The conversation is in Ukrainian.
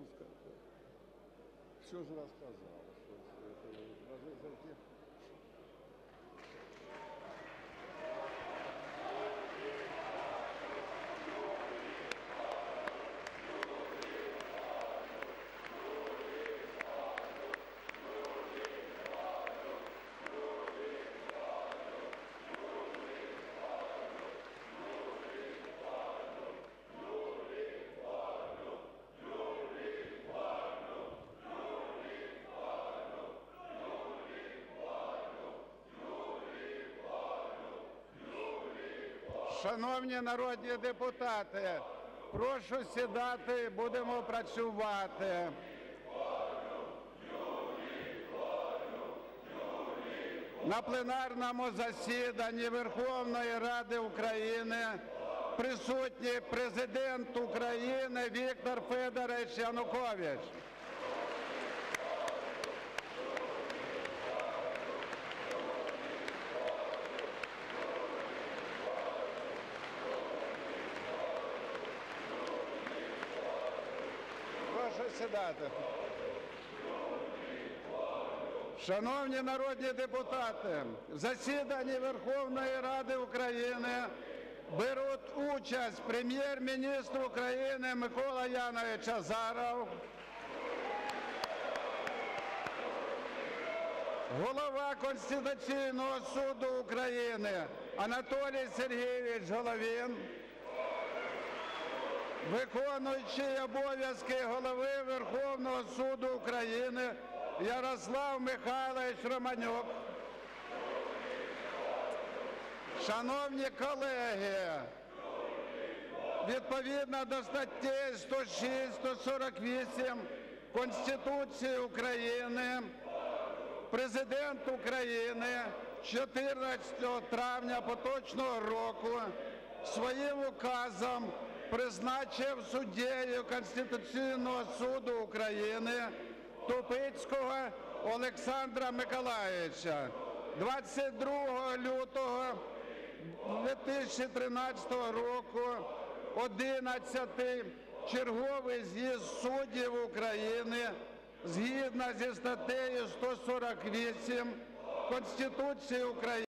ну, скажем, все же рассказал, что это, даже за тех Шановні народні депутати, прошу сідати, будемо працювати. На пленарному засіданні Верховної Ради України присутній президент України Віктор Федорович Янукович. Сідати. Шановні народні депутати, в засіданні Верховної Ради України беруть участь прем'єр-міністр України Микола Янович Азаров, голова Конституційного суду України Анатолій Сергійович Головін, виконуючий обов'язки голови Верховного суду України Ярослав Михайлович Романюк. Шановні колеги, відповідно до статей 106, 148 Конституції України, Президент України 14 травня поточного року своїм указом призначив суддєю Конституційного суду України Тупицького Олександра Миколаївича 22 лютого 2013 року 11 черговий з'їзд суддів України згідно зі статтею 148 Конституції України